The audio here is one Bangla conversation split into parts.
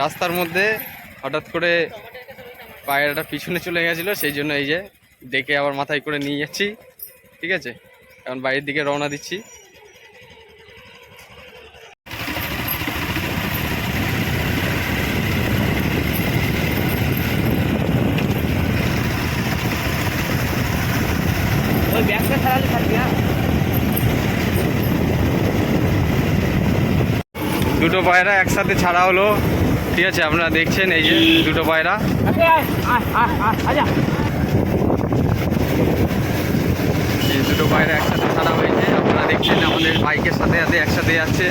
রাস্তার মধ্যে হঠাৎ করে পায়রাটা পিছনে চলে গেছিল সেই জন্য এই যে ডেকে আবার মাথায় করে নিয়ে যাচ্ছি ঠিক আছে? এখন বাড়ির দিকে রওনা দিচ্ছি। হ্যাঁ। দুটো পায়রা একসাথে ছাড়া হলো। ঠিক আছে, আপনারা দেখছেন এই যে দুটো পায়রা। দুটো পায়রা একসাথে ছাড়া হয়েছে। আপনারা দেখছেন আমাদের বাইকের সাথে সাথে একসাথে যাচ্ছে।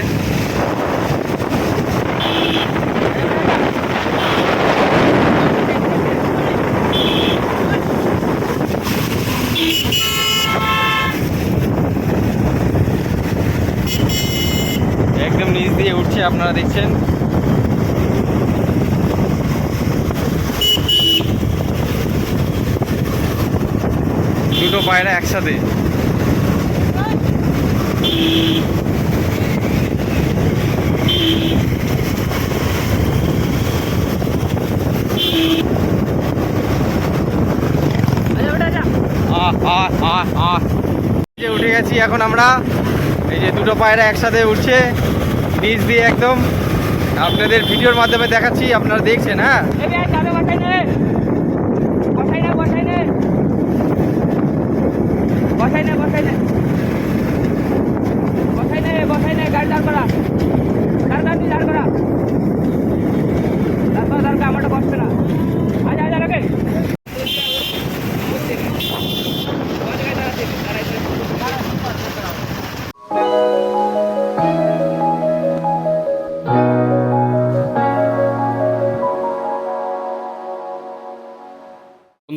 একদম নিচ দিয়ে উঠছে, আপনারা দেখছেন? দুটো পায়রা একসাথে। উঠে গেছি এখন আমরা। এই যে দুটো পায়রা একসাথে উঠছে, নিচ দিয়ে একদম। আপনাদের ভিডিওর মাধ্যমে দেখাচ্ছি, আপনারা দেখছেন হ্যাঁ এই ব্যাগ চাবে বসাই নে বসাই নে বসাই নে বসাই না বসাই না। বসাই না বসাই না, গাড়ি দাঁড় করা। দাঁড় তুই দাঁড় করা। দাঁড় করা, দাঁড় আমারটা বসবে না।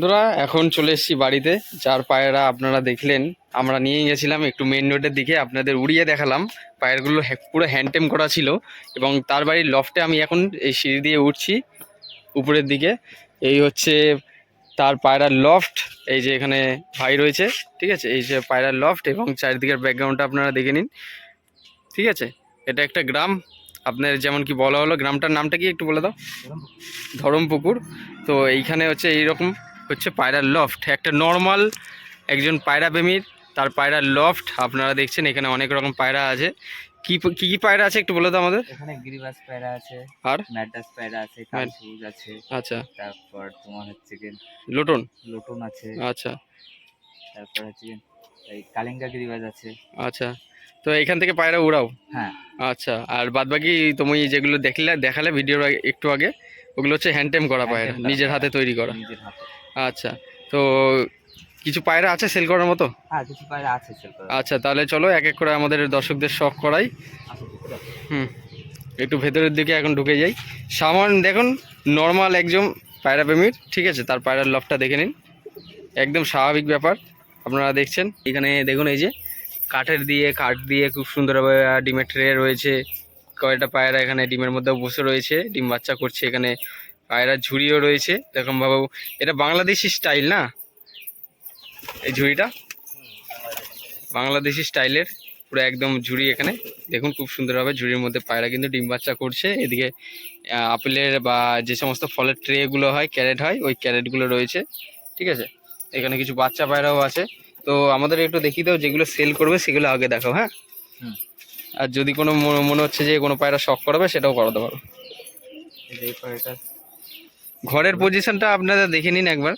বন্ধুরা, এখন চলে এসেছি বাড়িতে। যার পায়রা আপনারা দেখলেন, আমরা নিয়ে গেছিলাম একটু মেন রোডের দিকে, আপনাদের উড়িয়ে দেখালাম। পায়রাগুলো হ্যা- পুরো হ্যান্ডটেম করা ছিল এবং তার বাড়ির লফটে আমি এখন এই সিঁড়ি দিয়ে উঠছি উপরের দিকে। এই হচ্ছে তার পায়রার লফট এই যে এখানে ভাই রয়েছে, ঠিক আছে? এই যে পায়রার লফট এবং চারিদিকের ব্যাকগ্রাউন্ডটা আপনারা দেখে নিন, ঠিক আছে? এটা একটা গ্রাম, আপনার যেমন কি বলা হলো, গ্রামটার নামটা কি একটু বলে দাও? ধরমপুকুর। তো এইখানে হচ্ছে এইরকম হচ্ছে পায়রার লফট একটা নর্মাল একজন পায়রা প্রেমীর তার পায়রার লফট আপনারা দেখছেন এখানে অনেক রকম পায়রা আছে। কি কি কি পায়রা আছে একটু বলে দাও আমাদের? এখানে গিরিবাস পায়রা আছে আর? ম্যাডাস পায়রা আছে কালসবুজ আছে আচ্ছা। তারপর তোমার হচ্ছে কি লোটন? লোটন আছে। আচ্ছা। তারপর হচ্ছে এই কালিঙ্গা গিরিবাজ আছে। আচ্ছা। তো এখান থেকে পায়রা উড়াও? হ্যাঁ। আচ্ছা। আর বাদ বাকি তুমি যেগুলো দেখলে দেখালে ভিডিওর আগে- একটু আগে ওগুলো হচ্ছে হ্যান্ডটেম করা পায়রা নিজের হাতে তৈরি করা। নিজের হাতে। আচ্ছা তো কিছু পায়রা আছে সেল করার মতো? হ্যাঁ কিছু পায়রা আছে সেল করা আচ্ছা তাহলে চলো এক এক করে আমাদের দর্শকদের শখ করাই। আছে। হুম একটু ভেতরের দিকে এখন ঢুকে যাই। সামান দেখুন নর্মাল একজন পায়রা প্রেমীর ঠিক আছে তার পায়রার লফটা দেখে নিন। একদম স্বাভাবিক ব্যাপার আপনারা দেখছেন। এখানে দেখুন এই যে কাঠের দিয়ে কাঠ দিয়ে খুব সুন্দরভাবে ডিমের ট্রে রয়েছে। কয়েকটা পায়রা এখানে ডিমের মধ্যেও বসে রয়েছে ডিম বাচ্চা করছে এখানে। পায়রার ঝুড়িও রয়েছে। এরকম ভাবে এটা বাংলাদেশি স্টাইল না? এই ঝুড়িটা? বাংলাদেশি স্টাইলের পুরো একদম ঝুড়ি এখানে। দেখুন খুব সুন্দরভাবে ঝুড়ির মধ্যে পায়রা কিন্তু ডিম বাচ্চা করছে। এদিকে আপেলের বা যে সমস্ত ফলের ট্রেগুলো হয় ক্যারেট হয় ওই ক্যারেটগুলো রয়েছে। ঠিক আছে? এখানে কিছু বাচ্চা পায়রাও আছে। তো আমাদের একটু দেখিয়ে দাও যেগুলো সেল করবে সেগুলো আগে দেখাও হ্যাঁ। আর যদি কোনো মনে- হচ্ছে যে কোনো পায়রা শখ করাবে সেটাও করাতে পারো। এই পায়রাটা ঘরের পজিশনটা আপনারা দেখে নিন একবার।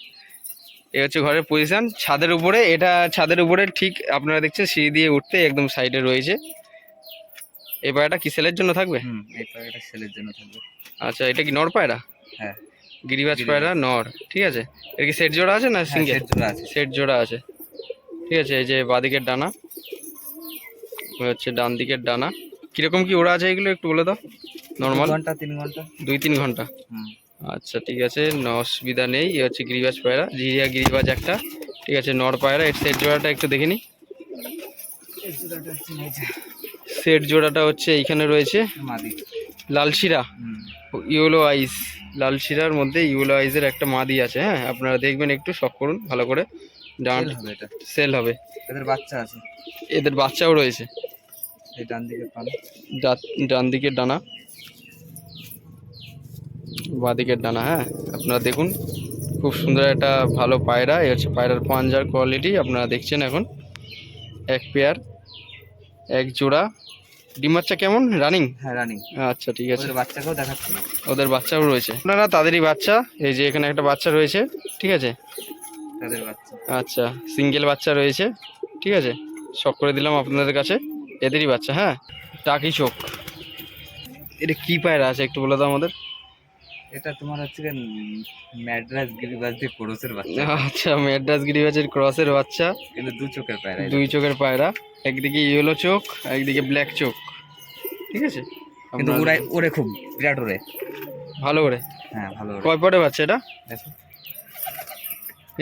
এ হচ্ছে ঘরের পজিশন ছাদের উপরে এটা ছাদের উপরে ঠিক আপনারা দেখছেন সিঁড়ি দিয়ে উঠতে একদম সাইডে রয়েছে। এই পায়রাটা কি সেলের জন্য থাকবে? এই পায়রাটা সেলের জন্য থাকবে। আচ্ছা এটা কি নর পায়রা? হ্যাঁ। গিরিবাজ। পায়রা নর ঠিক আছে? এর কি সেট জোড়া আছে না হ্যাঁ, সিঙ্গেল সেট জোড়া আছে। সেট জোড়া আছে। ঠিক আছে এই যে বাদিকের ডানা। হচ্ছে ডান দিকের ডানা। কীরকম কি ওরা আছে এগুলো একটু বলে দাও। নর্মাল ঘণ্টা তিন ঘণ্টা। দুই তিন ঘণ্টা। হুম। আচ্ছা ঠিক আছে ন অসুবিধা নেই। এ হচ্ছে গিরিবাজ পায়রা জিরিয়া গিরিবাজ একটা। ঠিক আছে নর পায়রা এর সেট জোড়াটা একটু দেখে নিই সেট জোড়াটা হচ্ছে এইখানে রয়েছে। লালশিরা। ইউলো আইস। লালশিরার মধ্যে ইউলো আইসের একটা মাদি আছে হ্যাঁ? আপনারা দেখবেন একটু শখ করুন ভালো করে। ডান সেল হবে এটা। সেল হবে। এদের বাচ্চা আছে। এদের বাচ্চাও রয়েছে। ডান দিকে ডান দিকের ডানা। বাদিকের ডানা হ্যাঁ? আপনারা দেখুন খুব সুন্দর একটা ভালো পায়রা। এই হচ্ছে পায়রার পাঞ্জার কোয়ালিটি আপনারা দেখছেন এখন। এক পেয়ার এক জোড়া। ডিম বাচ্চা কেমন? রানিং? হ্যাঁ রানিং। আচ্ছা ঠিক আছে। ওদের বাচ্চাকেও দেখাচ্ছি। ওদের বাচ্চাও রয়েছে। আপনারা তাদেরই বাচ্চা এই যে এখানে একটা বাচ্চা রয়েছে ঠিক আছে? তাদের বাচ্চা। আচ্ছা সিঙ্গেল বাচ্চা রয়েছে ঠিক আছে? শখ করে দিলাম আপনাদের কাছে এদেরই বাচ্চা হ্যাঁ? টাকি চোখ। এটা কী পায়রা আছে একটু বলে দাও আমাদের। এটা তোমার হচ্ছে ম্যাড্রাস গিরিবাজ দিয়ে কোরসের বাচ্চা। আচ্ছা মেড্রাস গিরিবাজের ক্রসের বাচ্চা। কিন্তু দু চোখের পায়রা দুই চোখের পায়রা একদিকে ইয়েলো চোখ একদিকে ব্ল্যাক চোখ। ঠিক আছে? কিন্তু ওরাই ওরে খুব বিরাট ওরে। ভালো করে হ্যাঁ ভালো ওরে। কয় পরে বাচ্চা এটা?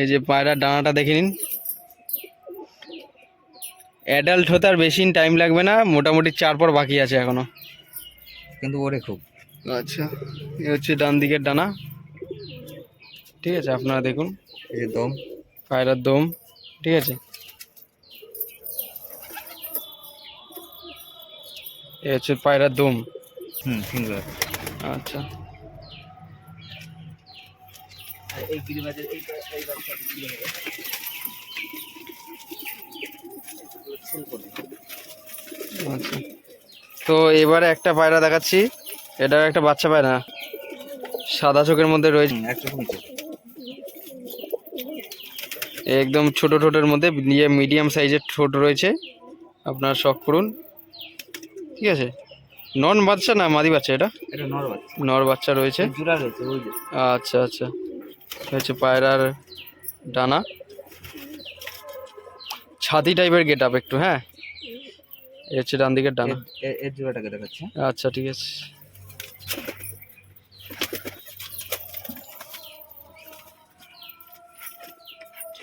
এই যে পায়রার ডানাটা দেখে নিন। অ্যাডাল্ট হতে আর বেশি টাইম লাগবে না মোটামুটি চার পর বাকি আছে এখনও। কিন্তু ওরে খুব। আচ্ছা এ হচ্ছে ডান দিকের ডানা। ঠিক আছে আপনারা দেখুন। এই যে দম। পায়রার দম ঠিক আছে? এ হচ্ছে পায়রার দম। হুম আচ্ছা। এই গিরিবাজের এই এই বাচ্চা আচ্ছা। তো এবারে একটা পায়রা দেখাচ্ছি। এটার একটা বাচ্চা পায়রা সাদা চোখের মধ্যে রয়েছে। একদম ছোট ঠোঁটের মধ্যে মিডিয়াম সাইজের ঠোঁট রয়েছে। আপনার শখ করুন ঠিক আছে? নন বাচ্চা না মাদি বাচ্চা এটা? এটা নর বাচ্চা। নর বাচ্চা রয়েছে। আচ্ছা আচ্ছা। হচ্ছে পায়রার ডানা। ছাতি টাইপের গেট আপ একটু হ্যাঁ? এ হচ্ছে ডান। দিকের ডানা এর- এর- এর আচ্ছা ঠিক আছে।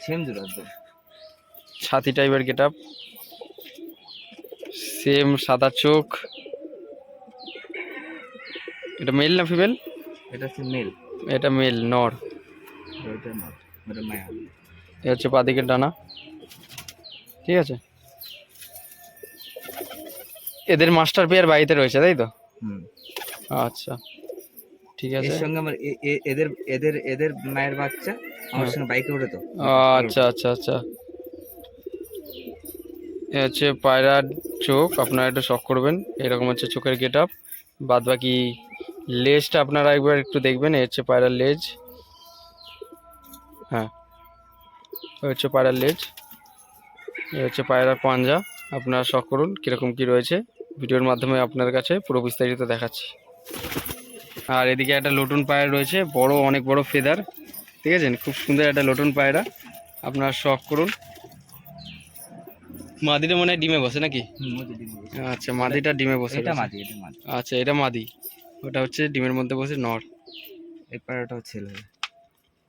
সেম জোড়া একদম ছাতি টাইপের গেট আপ সেম সাদা চোখ। এটা মেল না ফিমেল এটা হচ্ছে মেল এটা মেল নর। মায়া। এ হচ্ছে বাদিকের ডানা। ঠিক আছে? এদের মাস্টার পেয়ার বাড়িতে রয়েছে তাই তো? হুম। আচ্ছা ঠিক আছে। এর সঙ্গে আমার এদের এদের এদের মায়ের বাচ্চা আমার সঙ্গে বাইকে ওঠে তো। আচ্ছা আচ্ছা আচ্ছা। এ হচ্ছে পায়রার চোখ আপনারা একটু শখ করবেন। এরকম হচ্ছে চোখের গেট আপ বাদ বাকি লেজটা আপনারা একবার একটু দেখবেন এ হচ্ছে পায়রার লেজ। হ্যাঁ হচ্ছে পায়রার লেজ। এ হচ্ছে পায়রার পাঞ্জা। আপনারা শখ করুন কীরকম কী রয়েছে। ভিডিওর মাধ্যমে আপনার কাছে পুরো বিস্তারিত দেখাচ্ছি। আর এদিকে একটা লটুন পায়রা রয়েছে বড় অনেক বড় ফেদার ঠিক আছে? খুব সুন্দর একটা লটুন পায়রা আপনারা শখ করুন। মাদিটা মনে হয় ডিমে বসে নাকি। আচ্ছা মাদিটা ডিমে বসে আচ্ছা এটা মাদি। ওটা হচ্ছে ডিমের মধ্যে বসে নর। এই পায়রাটাও ছেলে।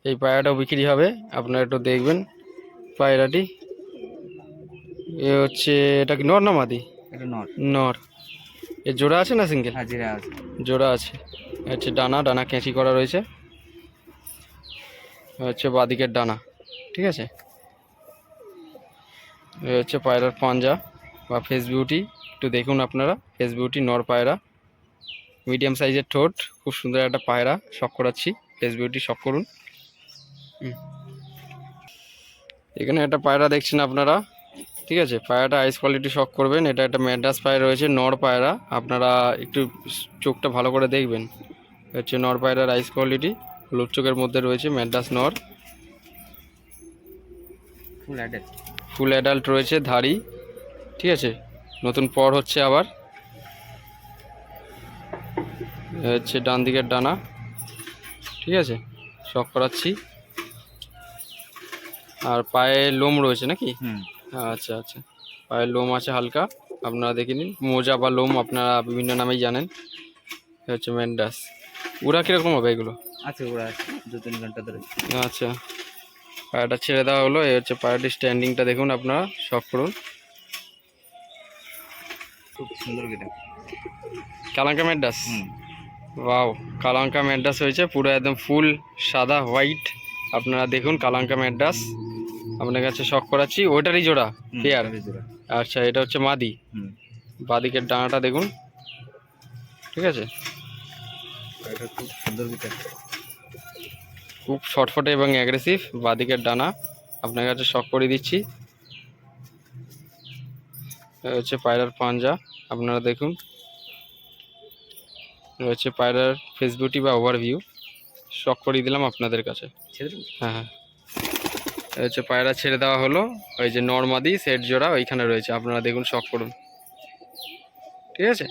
এই পায়রাটাও বিক্রি হবে আপনারা একটু দেখবেন পায়রাটি। এ হচ্ছে এটা কি নর না মাদি? এটা নট নর। এর জোড়া আছে না সিঙ্গেল? হাজিরা আছে। জোড়া আছে। হচ্ছে ডানা ডানা কেঁচি করা রয়েছে। হচ্ছে বাদিকের ডানা, ঠিক আছে? হচ্ছে পায়রার পাঞ্জা বা ফেস বিউটি একটু দেখুন আপনারা। ফেস বিউটি নর পায়রা। মিডিয়াম সাইজের ঠোঁট, খুব সুন্দর একটা পায়রা, শখ করাচ্ছি। ফেস বিউটি শখ করুন। এখানে একটা পায়রা দেখছেন আপনারা। ঠিক আছে পায়রাটা আইস কোয়ালিটি শখ করবেন। এটা একটা ম্যাড্রাস পায়রা রয়েছে নর পায়রা। আপনারা একটু চোখটা ভালো করে দেখবেন। হচ্ছে নর পায়রার আইস কোয়ালিটি হলুদ চোখের মধ্যে রয়েছে ম্যাড্রাস নর। ফুল অ্যাডেড ফুল অ্যাডাল্ট রয়েছে ধাড়ি। ঠিক আছে নতুন পর হচ্ছে আবার। হচ্ছে ডান দিকের ডানা। ঠিক আছে শখ করাচ্ছি। আর পায়ে লোম রয়েছে নাকি? হুম। আচ্ছা আচ্ছা। পায়ের লোম আছে হালকা আপনারা দেখে নিন। মোজা বা লোম আপনারা বিভিন্ন নামেই জানেন। হচ্ছে ম্যান্ডাস। ওরা কীরকম হবে এগুলো? আছে ওরা দু তিন ঘণ্টা ধরে। আচ্ছা। পায়াটা ছেড়ে দেওয়া হলো এই হচ্ছে পায়াটির স্ট্যান্ডিংটা দেখুন আপনারা শখ করুন। খুব সুন্দর গেটা কালাঙ্কা ম্যাডাস ওয়াও কালাঙ্কা ম্যাডাস হয়েছে পুরো একদম ফুল সাদা হোয়াইট। আপনারা দেখুন কালাঙ্কা ম্যাডাস আপনার কাছে শখ করাচ্ছি। ওইটারই জোড়া পেয়ার? আচ্ছা এটা হচ্ছে মাদি। বাদিকের ডানাটা দেখুন। ঠিক আছে? খুব ছটফটে এবং অ্যাগ্রেসিভ বাদিকের ডানা। আপনার কাছে শখ করে দিচ্ছি। হচ্ছে পায়রার পাঞ্জা আপনারা দেখুন। হচ্ছে পায়রার ফেসবুটি বা ওভারভিউ শখ করে দিলাম আপনাদের কাছে। হ্যাঁ হ্যাঁ। হচ্ছে পায়রা ছেড়ে দেওয়া হলো। ওই যে নর্মাদি সেট জোড়া ওইখানে রয়েছে। আপনারা দেখুন শখ করুন। ঠিক আছে?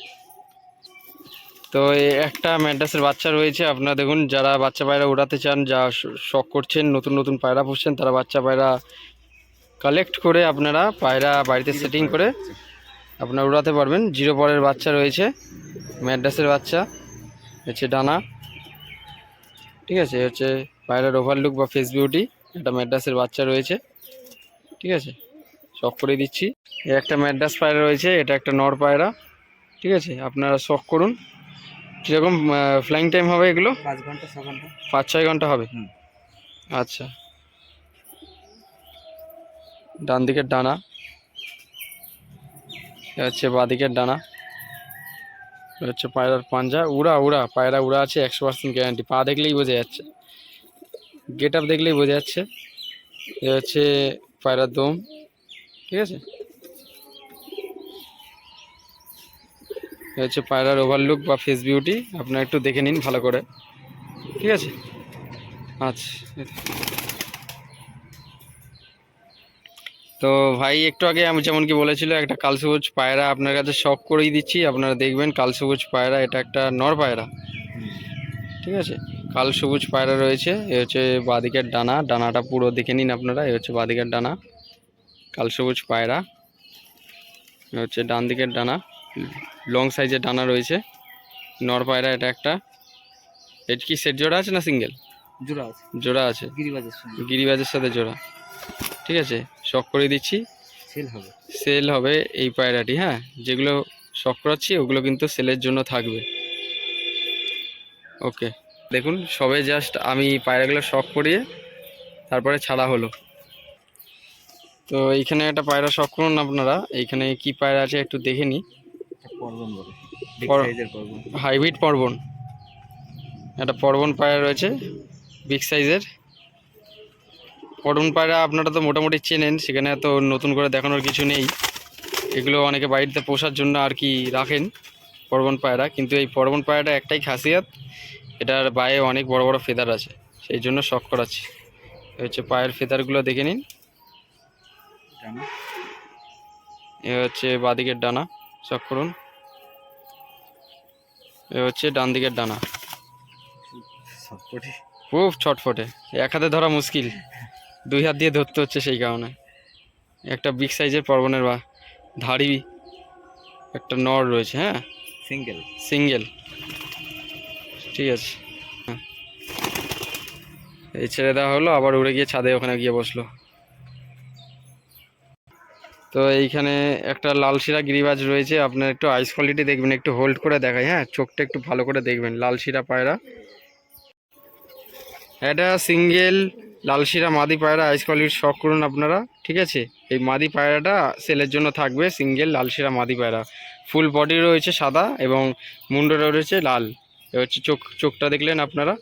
তো এই একটা ম্যাড্রাসের বাচ্চা রয়েছে। আপনারা দেখুন যারা বাচ্চা পায়রা উড়াতে চান যা শখ করছেন নতুন নতুন পায়রা পুষছেন তারা বাচ্চা পায়রা কালেক্ট করে আপনারা পায়রা বাড়িতে সেটিং করে আপনারা উড়াতে পারবেন। জিরো পরের বাচ্চা রয়েছে ম্যাড্রাসের বাচ্চা। হচ্ছে ডানা। ঠিক আছে? হচ্ছে পায়রার ওভারলুক বা ফেস বিউটি একটা ম্যাড্রাসের বাচ্চা রয়েছে। ঠিক আছে? শখ করে দিচ্ছি। এ একটা ম্যাড্রাস পায়রা রয়েছে এটা একটা নর পায়রা। ঠিক আছে? আপনারা শখ করুন। কীরকম ফ্লাইং টাইম হবে এগুলো? পাঁচ ঘণ্টা ছ ঘণ্টা। পাঁচ ছয় ঘণ্টা হবে? আচ্ছা। ডান দিকের ডানা। হচ্ছে বাঁ দিকের ডানা। হচ্ছে পায়রার পাঞ্জা। উড়া উড়া পায়রা উড়া আছে একশো পার্সেন্ট গ্যারান্টি পা দেখলেই বোঝা যাচ্ছে। গেট আপ দেখলেই বোঝা যাচ্ছে। এ হচ্ছে পায়রার দম। ঠিক আছে? এ হচ্ছে পায়রার ওভারলুক বা ফেস বিউটি আপনারা একটু দেখে নিন ভালো করে। ঠিক আছে? আচ্ছা তো। ভাই একটু আগে আমি যেমন কি বলেছিল একটা কালসবুজ পায়রা আপনার কাছে শখ করেই দিচ্ছি। আপনারা দেখবেন কালসবুজ পায়রা এটা একটা নর পায়রা। ঠিক আছে? কাল সবুজ পায়রা রয়েছে এ হচ্ছে বাদিকের ডানা ডানাটা পুরো দেখে নিন আপনারা এ হচ্ছে বাদিকের ডানা কাল সবুজ পায়রা এ হচ্ছে ডান দিকের ডানা লং সাইজের ডানা রয়েছে নর পায়রা এটা একটা এটা কি সেট জোড়া আছে না সিঙ্গেল? জোড়া আছে। জোড়া আছে? গিরিবাজের সাথে জোড়া ঠিক আছে শখ করে দিচ্ছি। সেল হবে। সেল হবে এই পায়রাটি হ্যাঁ যেগুলো শখ করাচ্ছি ওগুলো কিন্তু সেলের জন্য থাকবে। ওকে। দেখুন সবে জাস্ট আমি পায়রাগুলো শখ করিয়ে তারপরে ছাড়া হলো। তো এইখানে একটা পায়রা শখ করুন আপনারা। এইখানে কি পায়রা আছে একটু দেখে নিই হাইব্রিড পর্বন একটা পর্বন পায়রা রয়েছে বিগ সাইজের পর্বন পায়রা আপনারা তো মোটামুটি চেনেন সেখানে তো নতুন করে দেখানোর কিছু নেই। এগুলো অনেকে বাড়িতে পোষার জন্য আর কি রাখেন পর্বন পায়রা। কিন্তু এই পর্বন পায়রাটা একটাই খাসিয়াত। এটার পায়ে অনেক বড় বড় ফেদার আছে সেই জন্য শখ করাচ্ছি। হচ্ছে পায়ের ফেদারগুলো দেখে নিন। এ হচ্ছে বাঁদিকের ডানা শখ করুন। এ হচ্ছে ডান। দিকের ডানা খুব ছটফটে। এক হাতে ধরা মুশকিল। দুই হাত দিয়ে ধরতে হচ্ছে সেই কারণে। একটা বিগ সাইজের পর্বনের বা ধাড়ি একটা নর রয়েছে হ্যাঁ? সিঙ্গেল সিঙ্গেল ঠিক আছে। এই ছেড়ে দেওয়া হলো, আবার উড়ে গিয়ে ছাদে ওখানে গিয়ে বসল। তো এইখানে একটা লাল শিরা গিরিবাজ রয়েছে, আপনার একটু আইস কোয়ালিটি দেখবেন, একটু হোল্ড করে দেখায় হ্যাঁ? চোখটা একটু ভালো করে দেখবেন লাল শিরা পায়রা। এটা সিঙ্গেল লালশিরা মাদি পায়রা আইস কোয়ালিটির শখ করুন আপনারা, ঠিক আছে? এই মাদি পায়রাটা সেলের জন্য থাকবে সিঙ্গেল লালশিরা মাদি পায়রা। ফুল বডি রয়েছে সাদা এবং মুন্ডটা রয়েছে লাল। এ হচ্ছে চোখ চোখটা দেখলেন আপনারা?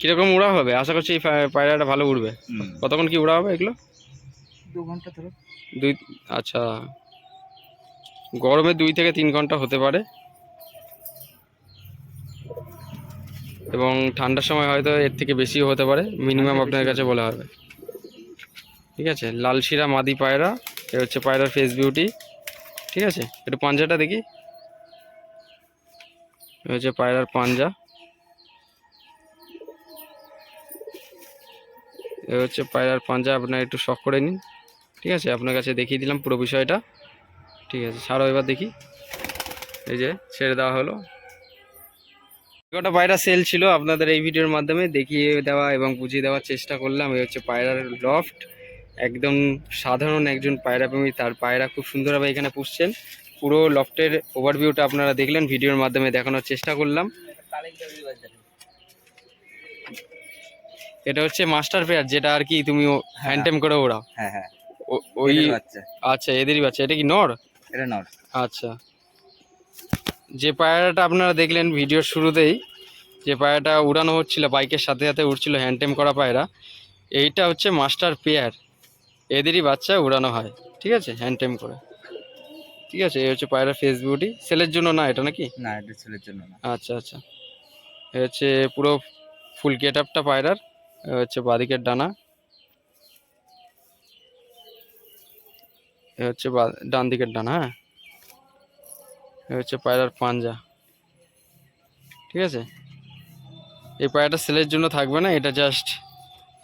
কীরকম উড়া হবে? আশা করছি এই পায়রাটা ভালো উড়বে। কতক্ষণ কি উড়া হবে এগুলো? দু ঘণ্টা ধরো। দুই আচ্ছা। গরমে দুই থেকে তিন ঘণ্টা হতে পারে। এবং ঠান্ডার সময় হয়তো এর থেকে বেশিও হতে পারে। মিনিমাম আপনার কাছে বলা হবে। ঠিক আছে? লাল শিরা মাদি পায়রা এ হচ্ছে পায়রার ফেস বিউটি ঠিক আছে? একটু পাঞ্জাটা দেখি। হচ্ছে পায়রার পাঞ্জা। এ হচ্ছে পায়রার পাঞ্জা, আপনার একটু শখ করে নিন। ঠিক আছে? আপনার কাছে দেখিয়ে দিলাম পুরো বিষয়টা। ঠিক আছে ছাড়ো এবার দেখি। এই যে, ছেড়ে দেওয়া হলো। কটা পায়রা সেল ছিল আপনাদের এই ভিডিওর মাধ্যমে? দেখিয়ে দেওয়া এবং বুঝিয়ে দেওয়ার চেষ্টা করলাম। এই হচ্ছে পায়রার লফট একদম সাধারণ একজন পায়রা প্রেমী তার পায়রা খুব সুন্দরভাবে এখানে পুষছেন। পুরো লফটের ওভারভিউটা আপনারা দেখলেন ভিডিওর মাধ্যমে দেখানোর চেষ্টা করলাম। এটা হচ্ছে মাস্টার পেয়ার যেটা আর কি তুমি হ্যান্ডটেম করে ওড়াও। হ্যাঁ হ্যাঁ। ওই আচ্ছা এদেরই বাচ্চা। এটা কি নর? এটা নর। আচ্ছা। যে পায়রাটা আপনারা দেখলেন ভিডিওর শুরুতেই যে পায়রাটা উড়ানো হচ্ছিল বাইকের সাথে সাথে উড়ছিল হ্যান্ডটেম করা পায়রা এইটা হচ্ছে মাস্টার পেয়ার এদেরই বাচ্চা উড়ানো হয় ঠিক আছে? হ্যান্ডটেম করে। ঠিক আছে এই হচ্ছে পায়রা ফেস বিউটি সেলের জন্য না এটা নাকি? না এটা ছেলের জন্য না। আচ্ছা আচ্ছা। এ হচ্ছে পুরো ফুল গেট আপটা পায়রার এ হচ্ছে বাদিকের ডানা। এ হচ্ছে ডান দিকের ডানা হ্যাঁ। এ হচ্ছে পায়রার পাঞ্জা। ঠিক আছে? এই পায়রাটা সেলের জন্য থাকবে না এটা জাস্ট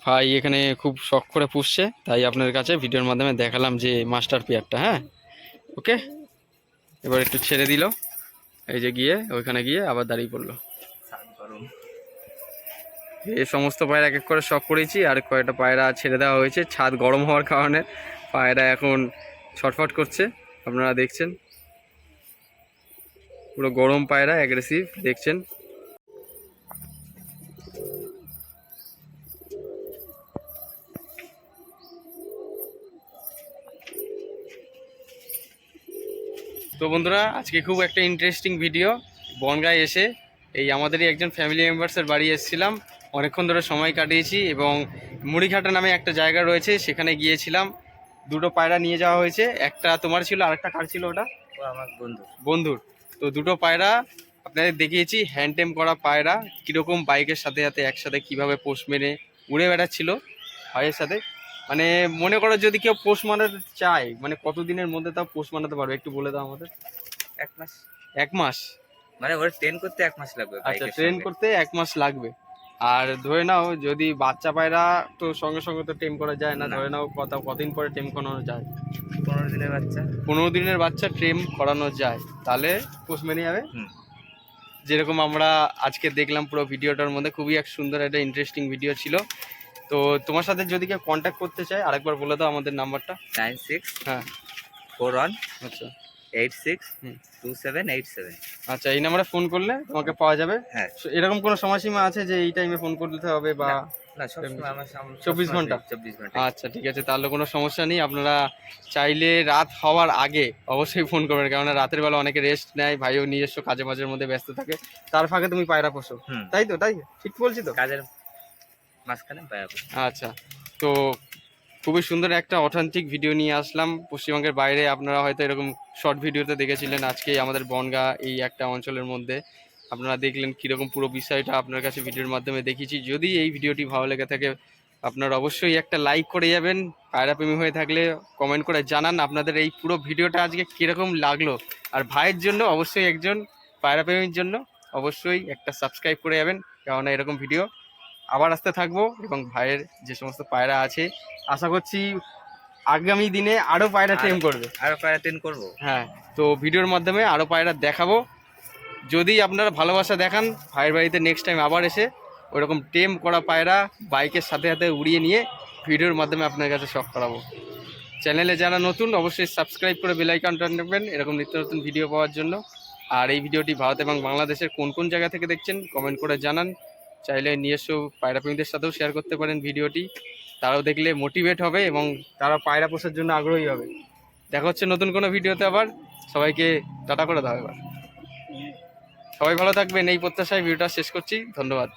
ভাই এখানে খুব শখ করে পুষছে তাই আপনার কাছে ভিডিওর মাধ্যমে দেখালাম যে মাস্টার পেয়ারটা হ্যাঁ। ওকে এবার একটু ছেড়ে দিল। এই যে গিয়ে, ওইখানে গিয়ে আবার দাঁড়িয়ে পড়ল। এই সমস্ত পায়রা এক এক করে শখ করেছি, আর কয়েকটা পায়রা ছেড়ে দেওয়া হয়েছে। ছাদ গরম হওয়ার কারণে পায়রা এখন ছটফট করছে, আপনারা দেখছেন। পুরো গরম পায়রা অ্যাগ্রেসিভ দেখছেন। তো বন্ধুরা আজকে খুব একটা ইন্টারেস্টিং ভিডিও বনগায় এসে এই আমাদেরই একজন ফ্যামিলি মেম্বার্সের বাড়ি এসেছিলাম। অনেকক্ষণ ধরে সময় কাটিয়েছি এবং মুড়িঘাটা নামে একটা জায়গা রয়েছে সেখানে গিয়েছিলাম। দুটো পায়রা নিয়ে যাওয়া হয়েছে। একটা তোমার ছিল আরেকটা কার ছিল ওটা? ও আমার বন্ধু। বন্ধুর। তো দুটো পায়রা আপনাদের দেখিয়েছি হ্যান্ডটেম করা পায়রা কীরকম বাইকের সাথে সাথে একসাথে কীভাবে পোষ মেরে উড়ে বেড়াচ্ছিল ভাইয়ের সাথে। মানে মনে করো যদি কেউ পোষ মানাতে চায় মানে কতদিনের মধ্যে তাও পোষ মানাতে পারবে? একটু বলে দাও আমাদের। এক মাস। এক মাস? মানে ওর ট্রেন করতে এক মাস লাগবে আচ্ছা ট্রেন করতে এক মাস লাগবে। আর ধরে নাও যদি বাচ্চা পায়রা তো সঙ্গে সঙ্গে তো টেম করা যায় না। ধরে নাও কত কদিন পরে টেম করানো যায়? পনেরো দিনের বাচ্চা। পনেরো দিনের বাচ্চা ট্রেম করানো যায়। তাহলে পোষ মেনে যাবে? যেরকম আমরা আজকে দেখলাম পুরো ভিডিওটার মধ্যে খুবই এক সুন্দর একটা ইন্টারেস্টিং ভিডিও ছিল। তো তোমার সাথে যদি কেউ কন্ট্যাক্ট করতে চায় আরেকবার বলে দাও আমাদের নাম্বারটা। নাইন সিক্স হ্যাঁ। ফোর ওয়ান আচ্ছা। Eight six. Two seven eight seven আচ্ছা এই নাম্বারে ফোন করলে তোমাকে পাওয়া যাবে। হ্যাঁ। এরকম কোনো সময়সীমা আছে যে এই টাইমে ফোন করতে হবে বা 24 ঘণ্টা? চব্বিশ ঘণ্টা আচ্ছা ঠিক আছে তাহলে কোনো সমস্যা নেই। আপনারা চাইলে রাত হওয়ার আগে অবশ্যই ফোন করবেন কেননা রাতের বেলা অনেকে রেস্ট নেয় ভাইও নিজস্ব কাজে মাঝের মধ্যে ব্যস্ত থাকে। তার ফাঁকে তুমি পায়রা পোষো। তাই তো? তাই? ঠিক বলছি তো? কাজের মাঝখানে আচ্ছা তো খুবই সুন্দর একটা অথেন্টিক ভিডিও নিয়ে আসলাম। পশ্চিমবঙ্গের বাইরে আপনারা হয়তো এরকম শর্ট ভিডিওতে দেখেছিলেন আজকে আমাদের বনগা এই একটা অঞ্চলের মধ্যে। আপনারা দেখলেন কীরকম পুরো বিষয়টা আপনার কাছে ভিডিওর মাধ্যমে দেখিয়েছি। যদি এই ভিডিওটি ভালো লেগে থাকে, আপনারা অবশ্যই একটা লাইক করে যাবেন। পায়রাপ্রেমী হয়ে থাকলে কমেন্ট করে জানান আপনাদের এই পুরো ভিডিওটা আজকে কীরকম লাগল। আর ভাইয়ের জন্য, অবশ্যই একজন পায়রাপ্রেমীর জন্য, অবশ্যই একটা সাবস্ক্রাইব করে যাবেন। কেননা এরকম ভিডিও আবার আসতে থাকব এবং ভাইয়ের যে সমস্ত পায়রা আছে আশা করছি আগামী দিনে আরও পায়রা ট্রেন করবে। আরও পায়রা ট্রেন করব। হ্যাঁ তো ভিডিওর মাধ্যমে আরও পায়রা দেখাবো। যদি আপনারা ভালোবাসা দেখান ভাইয়ের বাড়িতে নেক্সট টাইম আবার এসে ওরকম টেম করা পায়রা বাইকের সাথে সাথে উড়িয়ে নিয়ে ভিডিওর মাধ্যমে আপনার কাছে শখ করাবো। চ্যানেলে যারা নতুন অবশ্যই সাবস্ক্রাইব করে বেলাইকনটা নেবেন এরকম নিত্য নতুন ভিডিও পাওয়ার জন্য। আর এই ভিডিওটি ভারত এবং বাংলাদেশের কোন কোন জায়গা থেকে দেখছেন কমেন্ট করে জানান। চাইলে নিজস্ব পায়রা প্রেমীদের সাথেও শেয়ার করতে পারেন ভিডিওটি। তারাও দেখলে মোটিভেট হবে এবং তারা পায়রা পোষার জন্য আগ্রহী হবে। দেখা হচ্ছে নতুন কোনো ভিডিওতে আবার। সবাইকে টাটা করে দাও এবার। সবাই ভালো থাকবেন, এই প্রত্যাশায় ভিডিওটা শেষ করছি। ধন্যবাদ।